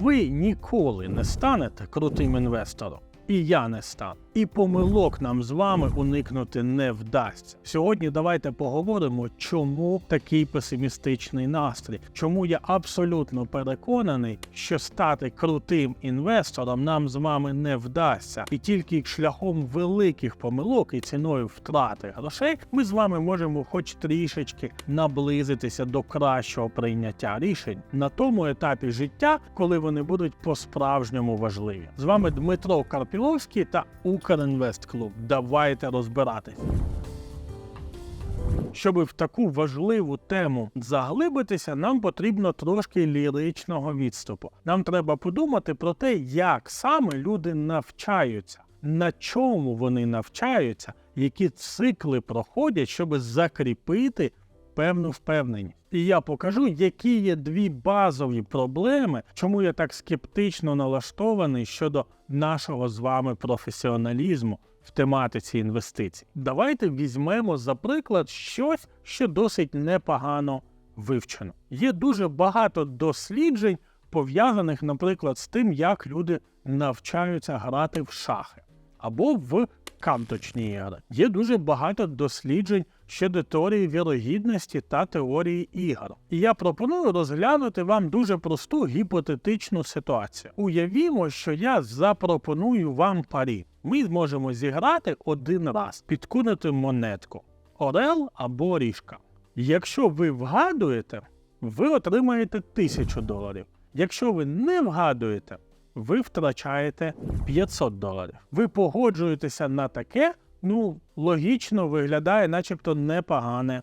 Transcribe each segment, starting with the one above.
Ви ніколи не станете крутим інвестором. І я не стану. І помилок нам з вами уникнути не вдасться. Сьогодні давайте поговоримо, чому такий песимістичний настрій, чому я абсолютно переконаний, що стати крутим інвестором нам з вами не вдасться, і тільки шляхом великих помилок і ціною втрати грошей ми з вами можемо, хоч трішечки, наблизитися до кращого прийняття рішень на тому етапі життя, коли вони будуть по-справжньому важливі. З вами Дмитро Карпіловський та Укрінвест Клуб. Давайте розбиратись. Щоб в таку важливу тему заглибитися, нам потрібно трошки ліричного відступу. Нам треба подумати про те, як саме люди навчаються, на чому вони навчаються, які цикли проходять, щоб закріпити певну впевненість. І я покажу, які є дві базові проблеми, чому я так скептично налаштований щодо нашого з вами професіоналізму в тематиці інвестицій. Давайте візьмемо за приклад щось, що досить непогано вивчено. Є дуже багато досліджень, пов'язаних, наприклад, з тим, як люди навчаються грати в шахи або в карточні ігри. Є дуже багато досліджень щодо теорії вірогідності та теорії ігор. І я пропоную розглянути вам дуже просту гіпотетичну ситуацію. Уявімо, що я запропоную вам парі. Ми зможемо зіграти один раз, підкинути монетку Орел або ріжка. Якщо ви вгадуєте, ви отримаєте 1000 доларів. Якщо ви не вгадуєте, ви втрачаєте 500 доларів. Ви погоджуєтеся на таке, ну, логічно виглядає, начебто непогане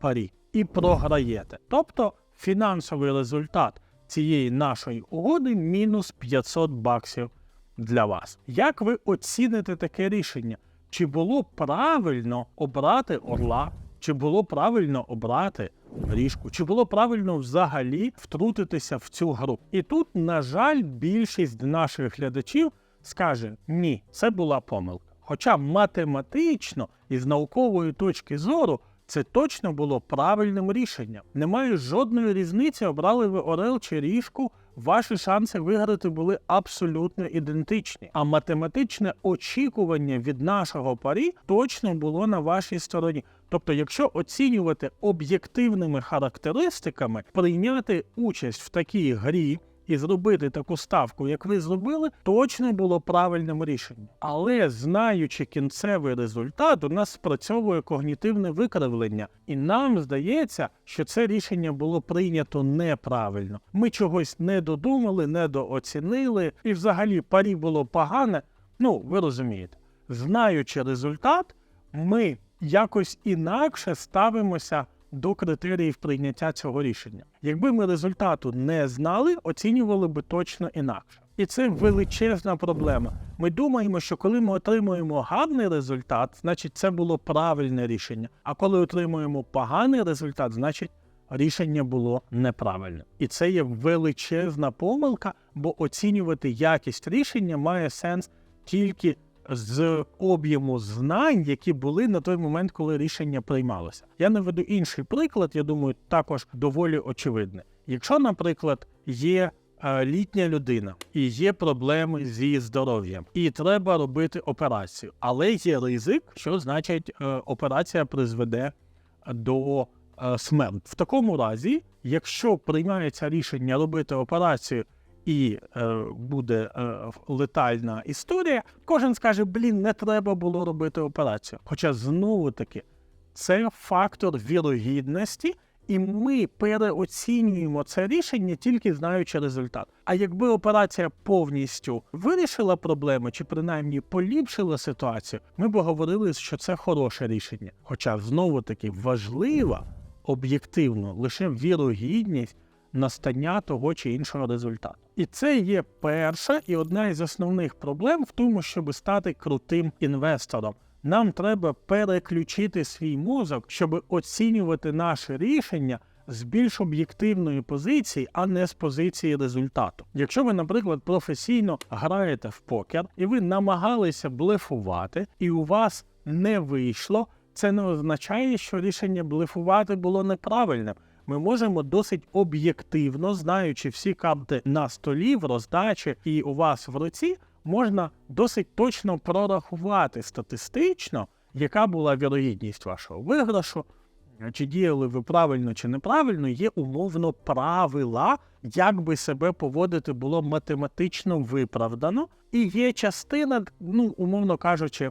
парі. І програєте. Тобто фінансовий результат цієї нашої угоди мінус 500 баксів для вас. Як ви оціните таке рішення? Чи було правильно обрати орла? Чи було правильно обрати ріжку? Чи було правильно взагалі втрутитися в цю гру? І тут, на жаль, більшість наших глядачів скаже: ні, це була помилка. Хоча математично і з наукової точки зору це точно було правильним рішенням. Немає жодної різниці, обрали ви орел чи ріжку. Ваші шанси виграти були абсолютно ідентичні. А математичне очікування від нашого парі точно було на вашій стороні. Тобто, якщо оцінювати об'єктивними характеристиками, прийняти участь в такій грі і зробити таку ставку, як ви зробили, точно було правильним рішенням. Але знаючи кінцевий результат, у нас спрацьовує когнітивне викривлення, і нам здається, що це рішення було прийнято неправильно. Ми чогось не додумали, недооцінили, і взагалі парі було погане. Ну, ви розумієте, знаючи результат, ми якось інакше ставимося до критеріїв прийняття цього рішення. Якби ми результату не знали, оцінювали би точно інакше. І це величезна проблема. Ми думаємо, що коли ми отримуємо гарний результат, значить це було правильне рішення. А коли отримуємо поганий результат, значить рішення було неправильне. І це є величезна помилка, бо оцінювати якість рішення має сенс тільки з об'єму знань, які були на той момент, коли рішення приймалося. Я наведу інший приклад, я думаю, також доволі очевидний. Якщо, наприклад, є е, літня людина і є проблеми зі здоров'ям, і треба робити операцію, але є ризик, що значить е, операція призведе до е, смерті. В такому разі, якщо приймається рішення робити операцію і е, буде е, летальна історія, кожен скаже: блін, не треба було робити операцію. Хоча знову таки це фактор вірогідності, і ми переоцінюємо це рішення тільки знаючи результат. А якби операція повністю вирішила проблеми чи принаймні поліпшила ситуацію, ми б говорили, що це хороше рішення. Хоча знову таки важлива об'єктивно лише вірогідність настання того чи іншого результату. І це є перша і одна із основних проблем в тому, щоб стати крутим інвестором. Нам треба переключити свій мозок, щоб оцінювати наше рішення з більш об'єктивної позиції, а не з позиції результату. Якщо ви, наприклад, професійно граєте в покер і ви намагалися блефувати, і у вас не вийшло, це не означає, що рішення блефувати було неправильним. Ми можемо досить об'єктивно, знаючи всі карти на столі, в роздачі і у вас в руці, можна досить точно прорахувати статистично, яка була вірогідність вашого виграшу, чи діяли ви правильно чи неправильно, є умовно правила, як би себе поводити було математично виправдано, і є частина, ну умовно кажучи,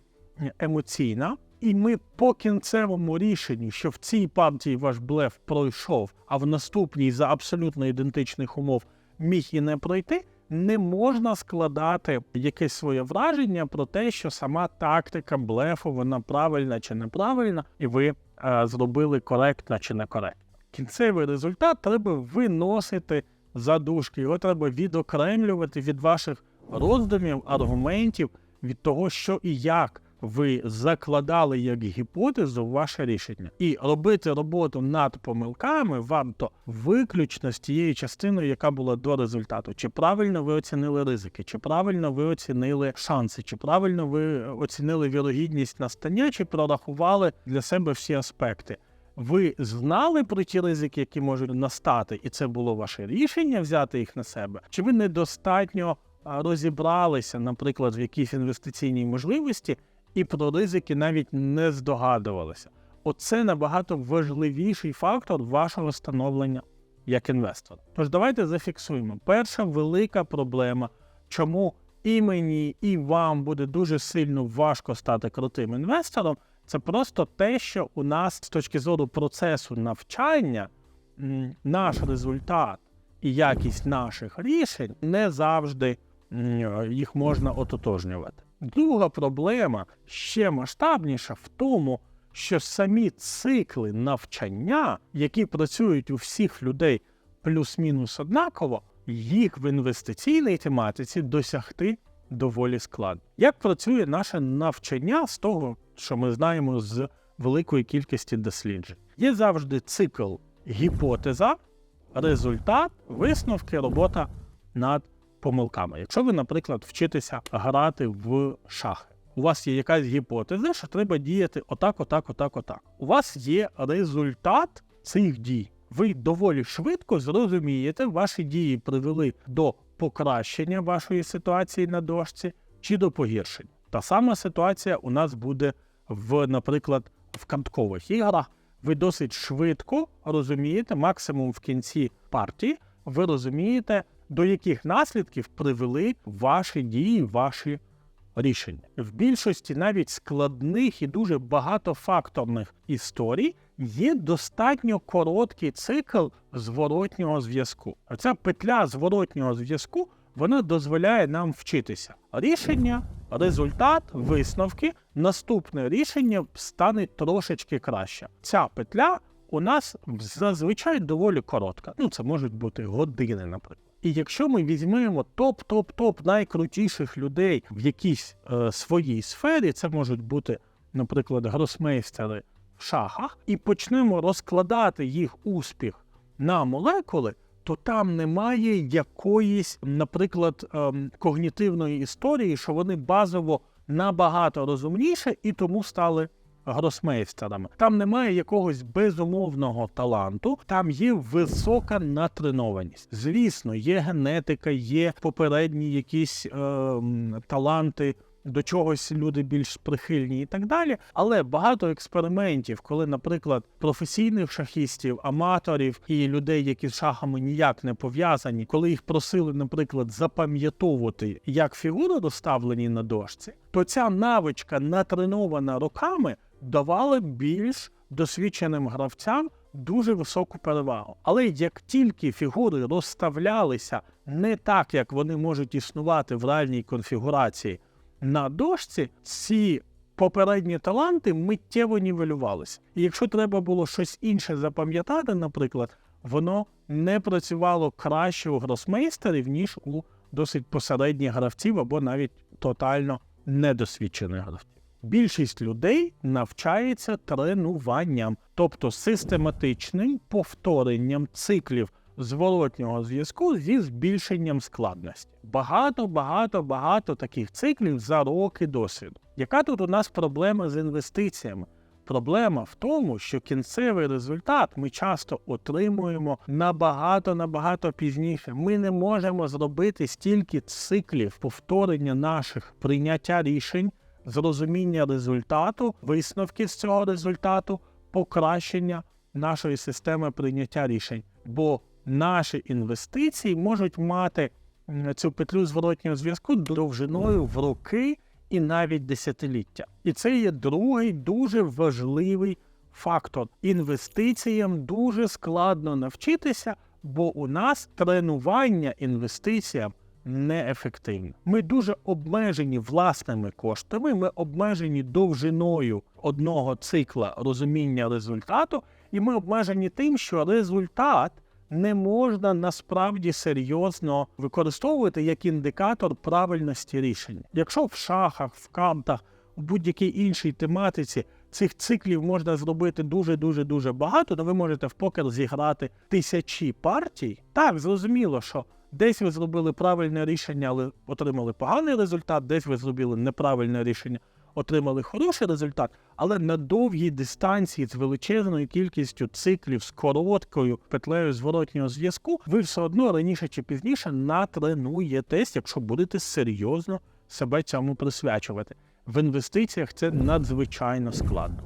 емоційна. І ми по кінцевому рішенню, що в цій партії ваш блеф пройшов, а в наступній за абсолютно ідентичних умов міг і не пройти, не можна складати якесь своє враження про те, що сама тактика блефу вона правильна чи неправильна, і ви е, зробили коректно чи некоректно. Кінцевий результат треба виносити за дужки, його треба відокремлювати від ваших роздумів, аргументів, від того, що і як ви закладали як гіпотезу ваше рішення. І робити роботу над помилками варто виключно з тією частиною, яка була до результату. Чи правильно ви оцінили ризики, чи правильно ви оцінили шанси, чи правильно ви оцінили вірогідність настання, чи прорахували для себе всі аспекти. Ви знали про ті ризики, які можуть настати, і це було ваше рішення взяти їх на себе? Чи ви недостатньо розібралися, наприклад, в якійсь інвестиційній можливості, і про ризики навіть не здогадувалися? Оце набагато важливіший фактор вашого становлення як інвестора. Тож давайте зафіксуємо. Перша велика проблема, чому і мені, і вам буде дуже сильно важко стати крутим інвестором. Це просто те, що у нас з точки зору процесу навчання наш результат і якість наших рішень не завжди їх можна ототожнювати. Друга проблема ще масштабніша в тому, що самі цикли навчання, які працюють у всіх людей плюс-мінус однаково, їх в інвестиційній тематиці досягти доволі складно. Як працює наше навчання з того, що ми знаємо з великої кількості досліджень? Є завжди цикл гіпотеза, результат, висновки, робота над помилками. Якщо ви, наприклад, вчитеся грати в шахи, у вас є якась гіпотеза, що треба діяти отак, отак, отак, отак. У вас є результат цих дій. Ви доволі швидко зрозумієте, ваші дії привели до покращення вашої ситуації на дошці чи до погіршення. Та сама ситуація у нас буде в, наприклад, в карткових іграх. Ви досить швидко розумієте, максимум в кінці партії, ви розумієте, до яких наслідків привели ваші дії, ваші рішення. В більшості навіть складних і дуже багатофакторних історій є достатньо короткий цикл зворотнього зв'язку. Оця петля зворотнього зв'язку вона дозволяє нам вчитися. Рішення, результат, висновки. Наступне рішення стане трошечки краще. Ця петля у нас зазвичай доволі коротка. Ну, це можуть бути години, наприклад. І якщо ми візьмемо топ-топ-топ найкрутіших людей в якійсь е, своїй сфері, це можуть бути, наприклад, гросмейстери в шахах, і почнемо розкладати їх успіх на молекули, то там немає якоїсь, наприклад, ем, когнітивної історії, що вони базово набагато розумніше і тому стали гросмейстерами. Там немає якогось безумовного таланту, там є висока натренованість. Звісно, є генетика, є попередні якісь е, таланти. До чогось люди більш прихильні і так далі, але багато експериментів, коли, наприклад, професійних шахістів, аматорів і людей, які з шахами ніяк не пов'язані, коли їх просили, наприклад, запам'ятовувати, як фігури розставлені на дошці, то ця навичка, натренована роками, давала більш досвідченим гравцям дуже високу перевагу. Але як тільки фігури розставлялися не так, як вони можуть існувати в реальній конфігурації на дошці, ці попередні таланти миттєво нівелювалися. І якщо треба було щось інше запам'ятати, наприклад, воно не працювало краще у гросмейстерів, ніж у досить посередніх гравців або навіть тотально недосвідчених гравців. Більшість людей навчається тренуванням, тобто систематичним повторенням циклів зворотнього зв'язку зі збільшенням складності. Багато, багато, багато таких циклів за роки досвіду. Яка тут у нас проблема з інвестиціями? Проблема в тому, що кінцевий результат ми часто отримуємо набагато набагато пізніше. Ми не можемо зробити стільки циклів повторення наших прийняття рішень, зрозуміння результату, висновків з цього результату, покращення нашої системи прийняття рішень. Бо наші інвестиції можуть мати цю петлю зворотнього зв'язку довжиною в роки і навіть десятиліття. І це є другий дуже важливий фактор. Інвестиціям дуже складно навчитися, бо у нас тренування інвестиціям неефективне. Ми дуже обмежені власними коштами, ми обмежені довжиною одного цикла розуміння результату, і ми обмежені тим, що результат не можна насправді серйозно використовувати як індикатор правильності рішення. Якщо в шахах, в картах, в будь-якій іншій тематиці цих циклів можна зробити дуже дуже дуже багато, то ви можете в покер зіграти тисячі партій. Так, зрозуміло, що десь ви зробили правильне рішення, але отримали поганий результат, десь ви зробили неправильне рішення, отримали хороший результат, але на довгій дистанції з величезною кількістю циклів з короткою петлею зворотнього зв'язку, ви все одно раніше чи пізніше натренуєтесь, якщо будете серйозно себе цьому присвячувати. В інвестиціях це надзвичайно складно.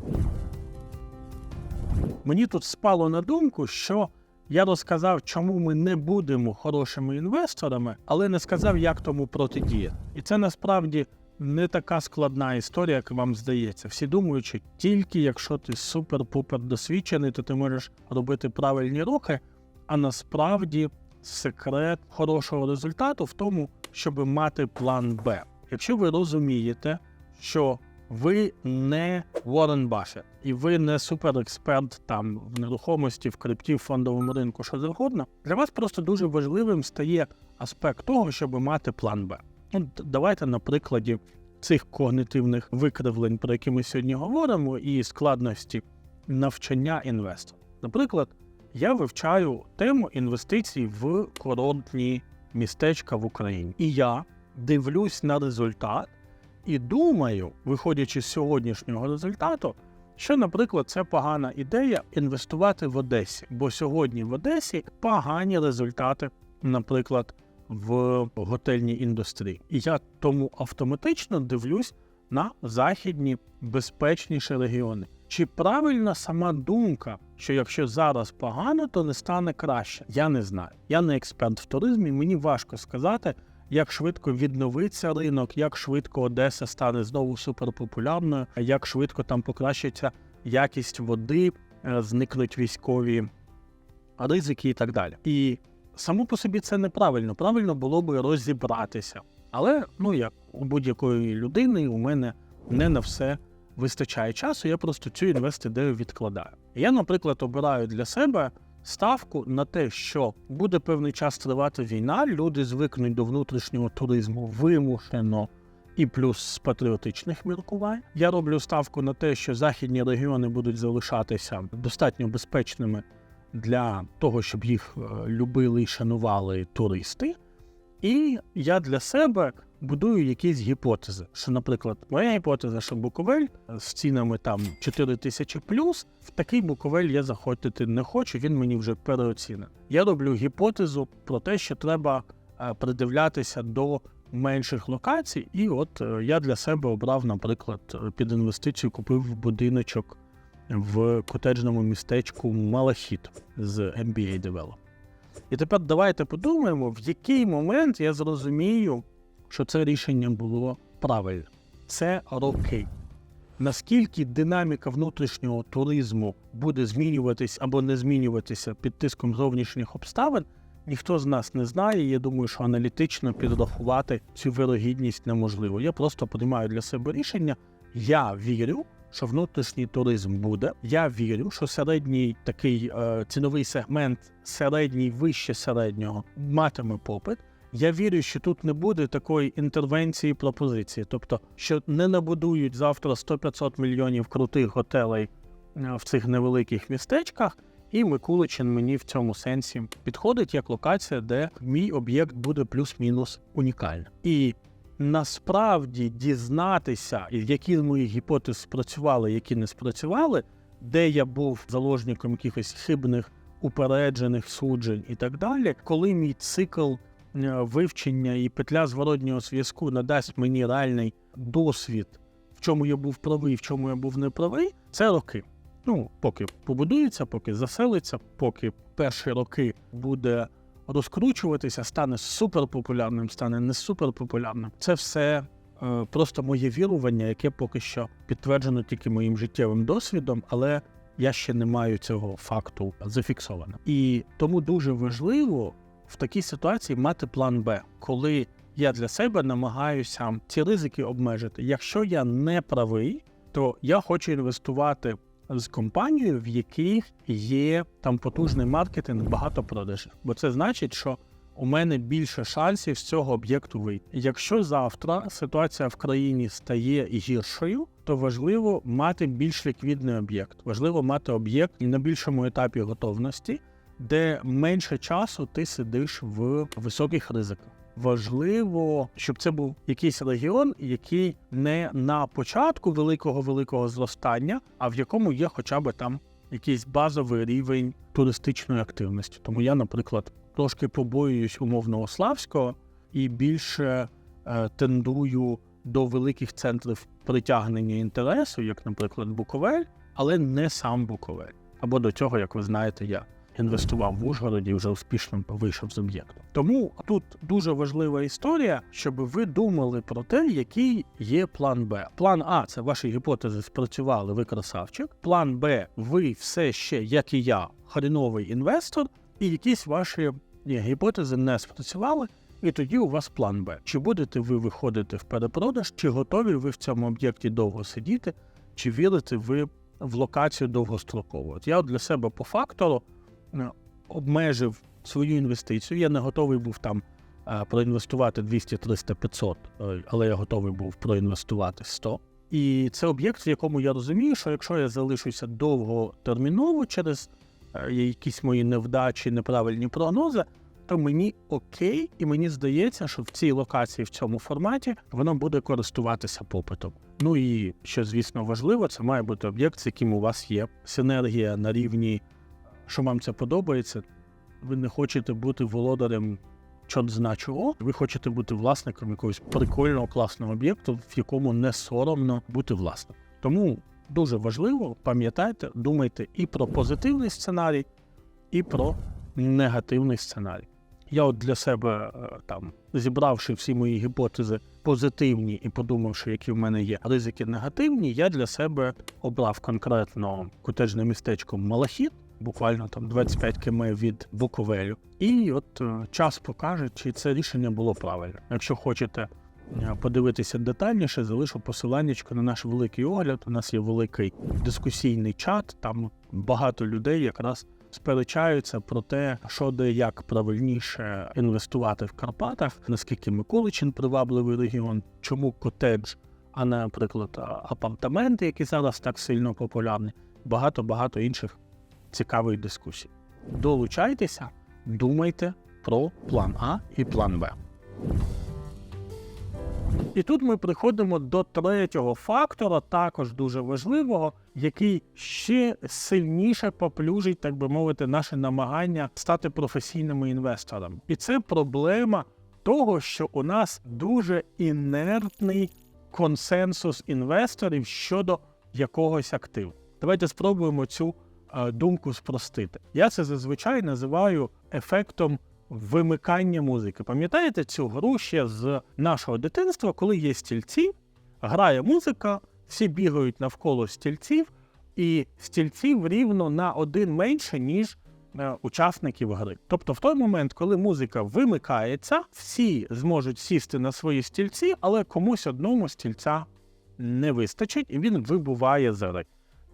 Мені тут спало на думку, що я розказав, чому ми не будемо хорошими інвесторами, але не сказав, як тому протидіяти. І це насправді не така складна історія, як вам здається. Всі думають, що тільки якщо ти супер-пупер досвідчений, то ти можеш робити правильні рухи. А насправді секрет хорошого результату в тому, щоб мати план Б. Якщо ви розумієте, що ви не Уоррен Баффет, і ви не суперексперт там в нерухомості, в крипті, в фондовому ринку, що завгодно, для вас просто дуже важливим стає аспект того, щоб мати план Б. Ну, давайте на прикладі цих когнитивних викривлень, про які ми сьогодні говоримо, і складності навчання інвестора. Наприклад, я вивчаю тему інвестицій в курортні містечка в Україні. І я дивлюсь на результат і думаю, виходячи з сьогоднішнього результату, що, наприклад, це погана ідея інвестувати в Одесі, бо сьогодні в Одесі погані результати, наприклад, в готельній індустрії. І я тому автоматично дивлюсь на західні безпечніші регіони. Чи правильна сама думка, що якщо зараз погано, то не стане краще? Я не знаю. Я не експерт в туризмі, мені важко сказати, як швидко відновиться ринок, як швидко Одеса стане знову суперпопулярною, як швидко там покращиться якість води, е, зникнуть військові ризики і так далі. І само по собі це неправильно. Правильно було би розібратися. Але ну як у будь-якої людини, у мене не на все вистачає часу. Я просто цю інвест-ідею відкладаю. Я, наприклад, обираю для себе ставку на те, що буде певний час тривати війна, люди звикнуть до внутрішнього туризму вимушено. І плюс з патріотичних міркувань я роблю ставку на те, що західні регіони будуть залишатися достатньо безпечними для того, щоб їх е, любили і шанували туристи. І я для себе будую якісь гіпотези. Що, наприклад, моя гіпотеза, що Буковель з цінами там 4 тисячі плюс, в такий Буковель я заходити не хочу, він мені вже переоцінений. Я роблю гіпотезу про те, що треба е, придивлятися до менших локацій, і от е, я для себе обрав, наприклад, е, під інвестицію купив будиночок в котеджному містечку Малахіт з MBA Develop. І тепер давайте подумаємо, в який момент я зрозумію, що це рішення було правильне. Це роки. Наскільки динаміка внутрішнього туризму буде змінюватись або не змінюватися під тиском зовнішніх обставин, ніхто з нас не знає. Я думаю, що аналітично підрахувати цю вирогідність неможливо. Я просто приймаю для себе рішення. Я вірю, що внутрішній туризм буде. Я вірю, що середній такий е, ціновий сегмент, середній вище середнього, матиме попит. Я вірю, що тут не буде такої інтервенції пропозиції, тобто, що не набудують завтра 100-500 мільйонів крутих готелей е, в цих невеликих містечках, і Микуличин мені в цьому сенсі підходить як локація, де мій об'єкт буде плюс-мінус унікальний. І насправді дізнатися, які з моїх гіпотез спрацювали, які не спрацювали, де я був заложником якихось хибних упереджених суджень і так далі, коли мій цикл вивчення і петля зворотнього зв'язку надасть мені реальний досвід, в чому я був правий, в чому я був неправий, це роки. Ну, поки побудується, поки заселиться, поки перші роки буде розкручуватися, стане суперпопулярним, стане не суперпопулярним. Це все е, просто моє вірування, яке поки що підтверджено тільки моїм життєвим досвідом, але я ще не маю цього факту зафіксовано. І тому дуже важливо в такій ситуації мати план Б, коли я для себе намагаюся ці ризики обмежити. Якщо я не правий, то я хочу інвестувати з компанією, в яких є там потужний маркетинг, багато продажів. Бо це значить, що у мене більше шансів з цього об'єкту вийти. Якщо завтра ситуація в країні стає гіршою, то важливо мати більш ліквідний об'єкт. Важливо мати об'єкт на більшому етапі готовності, де менше часу ти сидиш в високих ризиках. Важливо, щоб це був якийсь регіон, який не на початку великого великого зростання, а в якому є хоча б там якийсь базовий рівень туристичної активності. Тому я, наприклад, трошки побоююсь умовного славського і більше е, тендую до великих центрів притягнення інтересу, як, наприклад, Буковель, але не сам Буковель. Або до цього, як ви знаєте, я інвестував в Ужгороді вже успішно вийшов з об'єкту. Тому тут дуже важлива історія, щоб ви думали про те, який є план Б. План А це ваші гіпотези спрацювали, ви красавчик. План Б, ви все ще, як і я, хреновий інвестор, і якісь ваші гіпотези не спрацювали. І тоді у вас план Б. Чи будете ви виходити в перепродаж, чи готові ви в цьому об'єкті довго сидіти, чи вірите ви в локацію довгострокову? От я для себе по фактору обмежив свою інвестицію. Я не готовий був там е, проінвестувати 200, 300, 500, е, але я готовий був проінвестувати 100. І це об'єкт, в якому я розумію, що якщо я залишуся довготерміново через е, якісь мої невдачі, неправильні прогнози, то мені окей, і мені здається, що в цій локації, в цьому форматі, воно буде користуватися попитом. Ну і що, звісно, важливо, це має бути об'єкт, з яким у вас є синергія на рівні, що вам це подобається. Ви не хочете бути володарем чорт зна чого. Ви хочете бути власником якогось прикольного, класного об'єкту, в якому не соромно бути власником. Тому дуже важливо, пам'ятайте, думайте і про позитивний сценарій, і про негативний сценарій. Я от для себе е, там, зібравши всі мої гіпотези позитивні і подумавши, які в мене є ризики негативні, я для себе обрав конкретно котеджне містечко Малахіт, буквально там 25 км від Буковелю. І от е, час покаже, чи це рішення було правильно. Якщо хочете е, подивитися детальніше, залишу посиланнячко на наш великий огляд. У нас є великий дискусійний чат, там багато людей якраз сперечаються про те, що де як правильніше інвестувати в Карпатах, наскільки Миколичин привабливий регіон, чому котедж, а наприклад, апартаменти, які зараз так сильно популярні, багато багато інших цікавих дискусій. Долучайтеся, думайте про план А і план Б. І тут ми приходимо до третього фактора, також дуже важливого, який ще сильніше поплюжить, так би мовити, наше намагання стати професійними інвесторами. І це проблема того, що у нас дуже інертний консенсус інвесторів щодо якогось активу. Давайте спробуємо цю думку спростити. Я це зазвичай називаю ефектом вимикання музики. Пам'ятаєте цю гру ще з нашого дитинства, коли є стільці, грає музика, всі бігають навколо стільців, і стільців рівно на один менше, ніж е, учасників гри. Тобто, в той момент, коли музика вимикається, всі зможуть сісти на свої стільці, але комусь одному стільця не вистачить, і він вибуває з гри.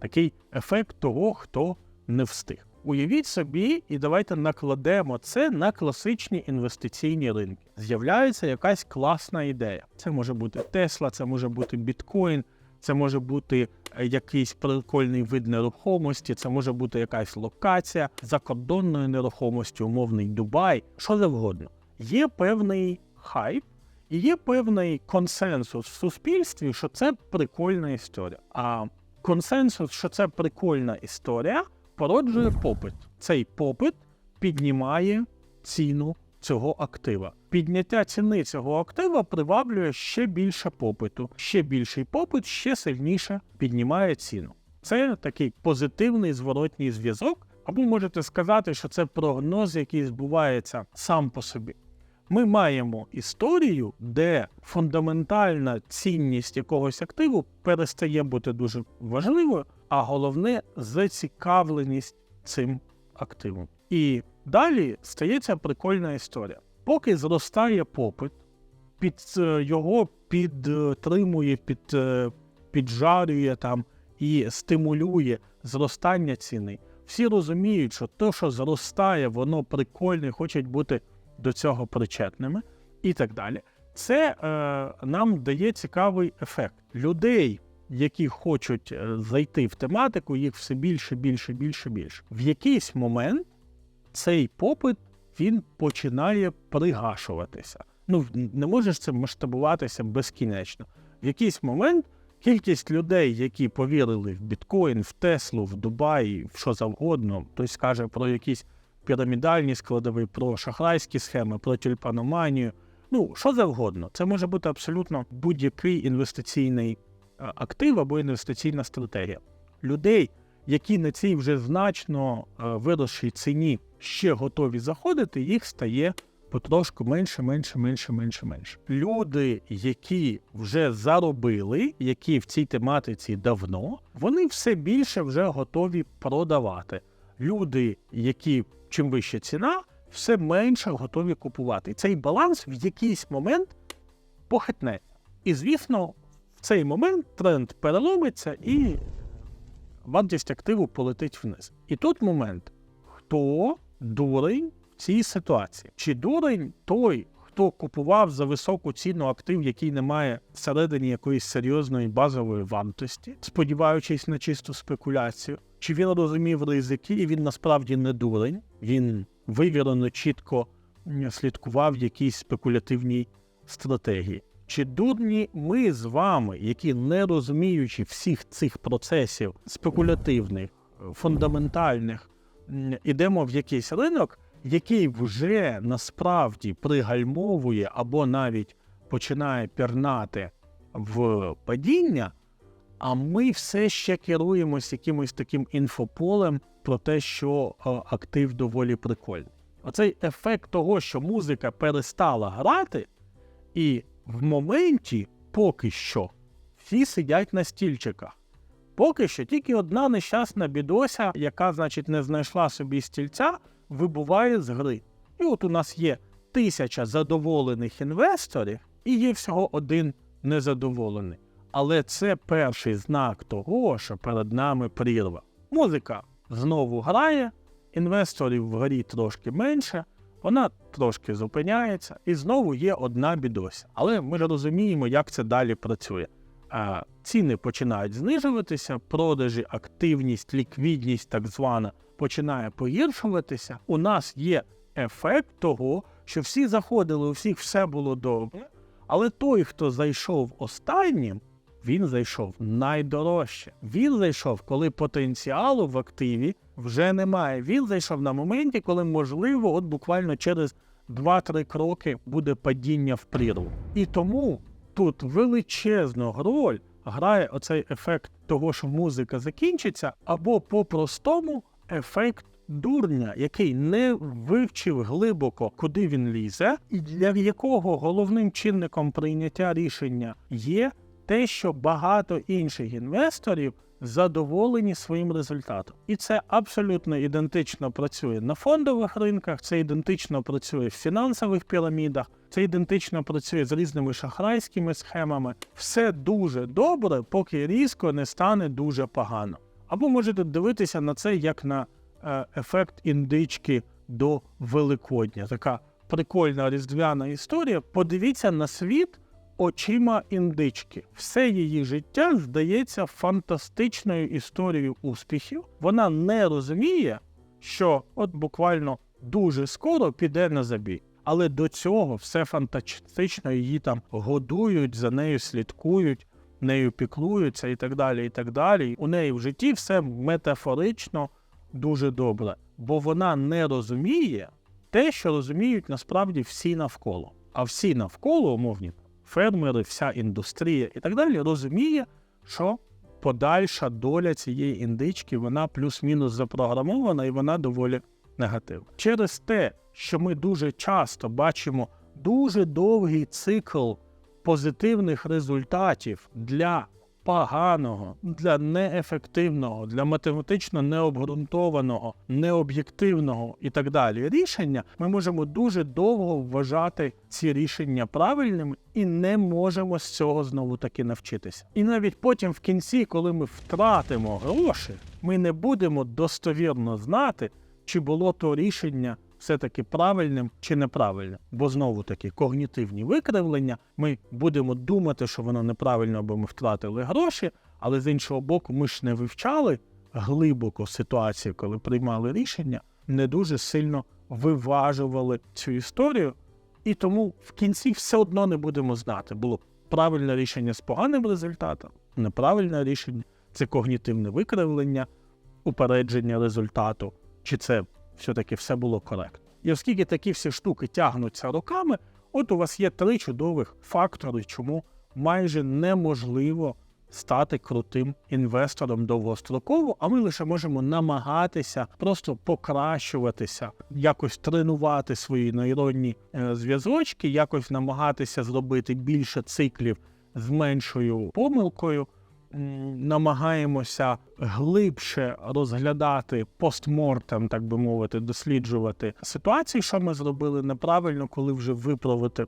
Такий ефект того, хто не встиг. Уявіть собі, і давайте накладемо це на класичні інвестиційні ринки. З'являється якась класна ідея. Це може бути Тесла, це може бути біткоін, це може бути е, якийсь прикольний вид нерухомості, це може бути якась локація закордонної нерухомості, умовний Дубай, що завгодно. Є певний хайп, І є певний консенсус в суспільстві, що це прикольна історія. А консенсус, що це прикольна історія, породжує попит. Цей попит піднімає ціну цього актива. Підняття ціни цього актива приваблює ще більше попиту. Ще більший попит ще сильніше піднімає ціну. Це такий позитивний зворотній зв'язок. Або можете сказати, що це прогноз, який збувається сам по собі. Ми маємо історію, де фундаментальна цінність якогось активу перестає бути дуже важливою, а головне зацікавленість цим активом. І далі стається прикольна історія. Поки зростає попит, під е, його підтримує, під, е, піджарює там і стимулює зростання ціни. Всі розуміють, що те, що зростає, воно прикольне, хочуть бути до цього причетними і так далі. Це е, нам дає цікавий ефект. Людей, які хочуть е, зайти в тематику, їх все більше, більше, більше, більше. В якийсь момент цей попит він починає пригашуватися. Ну, не можеш це масштабуватися безкінечно. В якийсь момент кількість людей, які повірили в біткоін, в Теслу, в Дубай, в що завгодно, хтось каже про якісь пірамідальні складові, про шахрайські схеми, про тюльпаноманію. Ну, що завгодно. Це може бути абсолютно будь-який інвестиційний е, актив або інвестиційна стратегія. Людей, які на цій вже значно е, виросшій ціні ще готові заходити, їх стає потрошку менше, менше, менше, менше, менше. Люди, які вже заробили, які в цій тематиці давно, вони все більше вже готові продавати. Люди, які чим вища ціна, все менше готові купувати. І цей баланс в якийсь момент похитнеться. І, звісно, в цей момент тренд переломиться і вартість активу полетить вниз. І тут момент, хто дурень в цій ситуації? Чи дурень той, хто купував за високу ціну актив, який не має всередині якоїсь серйозної базової вартості, сподіваючись на чисту спекуляцію? Чи він розумів ризики, і він насправді не дурень, він вивірено чітко слідкував якійсь спекулятивній стратегії? Чи дурні ми з вами, які не розуміючи всіх цих процесів спекулятивних, фундаментальних, ідемо в якийсь ринок, який вже насправді пригальмовує або навіть починає пірнати в падіння, а ми все ще керуємось якимось таким інфополем про те, що е, актив доволі прикольний. Оцей ефект того, що музика перестала грати, і в моменті поки що всі сидять на стільчиках. Поки що тільки одна нещасна бідося, яка, значить, не знайшла собі стільця, вибуває з гри. І от у нас є тисяча задоволених інвесторів, і є всього один незадоволений. Але це перший знак того, що перед нами прірва. Музика знову грає, інвесторів в горі трошки менше, вона трошки зупиняється, і знову є одна бідося. Але ми ж розуміємо, як це далі працює. Ціни починають знижуватися, продажі, активність, ліквідність, так звана, починає погіршуватися. У нас є ефект того, що всі заходили, у всіх все було добре. Але той, хто зайшов останнім, він зайшов найдорожче. Він зайшов, коли потенціалу в активі вже немає. Він зайшов на моменті, коли можливо, от буквально через 2-3 кроки буде падіння в прірву. І тому тут величезну роль грає оцей ефект того, що музика закінчиться, або по-простому ефект дурня, який не вивчив глибоко, куди він лізе, і для якого головним чинником прийняття рішення є те, що багато інших інвесторів задоволені своїм результатом. І це абсолютно ідентично працює на фондових ринках, це ідентично працює в фінансових пірамідах, це ідентично працює з різними шахрайськими схемами. Все дуже добре, поки різко не стане дуже погано. Або можете дивитися на це як на е, ефект індички до Великодня. Така прикольна різдвяна історія. Подивіться на світ очима індички. Все її життя здається фантастичною історією успіхів. Вона не розуміє, що от буквально дуже скоро піде на забій. Але до цього все фантастично, її там годують, за нею слідкують, нею піклуються і так далі. і так далі. У неї в житті все метафорично дуже добре, бо вона не розуміє те, що розуміють насправді всі навколо. А всі навколо, умовні фермери, вся індустрія і так далі, розуміє, що подальша доля цієї індички вона плюс-мінус запрограмована і вона доволі негативна. Через те, що ми дуже часто бачимо дуже довгий цикл позитивних результатів для поганого, для неефективного, для математично необґрунтованого, необ'єктивного і так далі рішення, ми можемо дуже довго вважати ці рішення правильними і не можемо з цього знову таки навчитися. І навіть потім в кінці, коли ми втратимо гроші, ми не будемо достовірно знати, чи було то рішення все-таки правильним чи неправильним. Бо знову таки когнітивні викривлення, ми будемо думати, що воно неправильно, бо ми втратили гроші, але з іншого боку, ми ж не вивчали глибоко ситуацію, коли приймали рішення, не дуже сильно виважували цю історію, і тому в кінці все одно не будемо знати, було правильне рішення з поганим результатом, неправильне рішення це когнітивне викривлення, упередження результату, чи це все-таки все було коректно. І оскільки такі всі штуки тягнуться роками, от у вас є три чудових фактори, чому майже неможливо стати крутим інвестором довгостроково, а ми лише можемо намагатися просто покращуватися, якось тренувати свої нейронні е, зв'язочки, якось намагатися зробити більше циклів з меншою помилкою. Намагаємося глибше розглядати постмортем, так би мовити, досліджувати ситуації, що ми зробили неправильно, коли вже виправити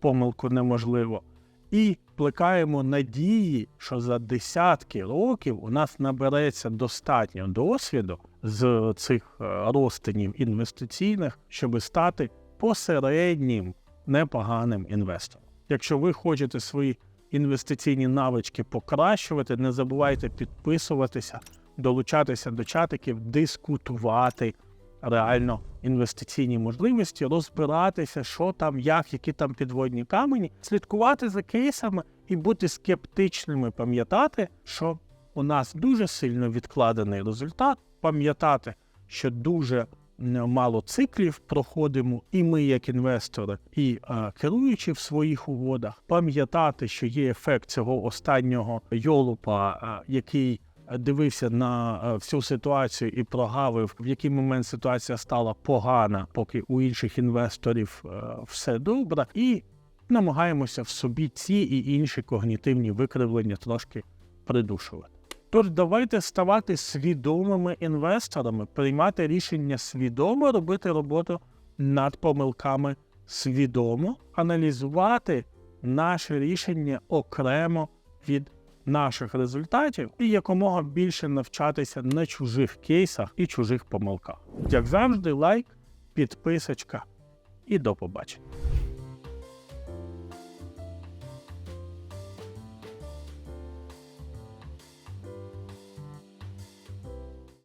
помилку неможливо. І плекаємо надії, що за десятки років у нас набереться достатньо досвіду з цих е, розтинів інвестиційних, щоб стати посереднім непоганим інвестором. Якщо ви хочете свої інвестиційні навички покращувати, не забувайте підписуватися, долучатися до чатиків, дискутувати реально інвестиційні можливості, розбиратися, що там, як, які там підводні камені, слідкувати за кейсами і бути скептичними, пам'ятати, що у нас дуже сильно відкладений результат, пам'ятати, що дуже мало циклів проходимо, і ми, як інвестори, і керуючи в своїх угодах, пам'ятати, що є ефект цього останнього йолупа, який дивився на всю ситуацію і прогавив, в який момент ситуація стала погана, поки у інших інвесторів все добре, і намагаємося в собі ці і інші когнітивні викривлення трошки придушувати. Тож давайте ставати свідомими інвесторами, приймати рішення свідомо, робити роботу над помилками свідомо, аналізувати наше рішення окремо від наших результатів і якомога більше навчатися на чужих кейсах і чужих помилках. Як завжди, лайк, підписочка і до побачення.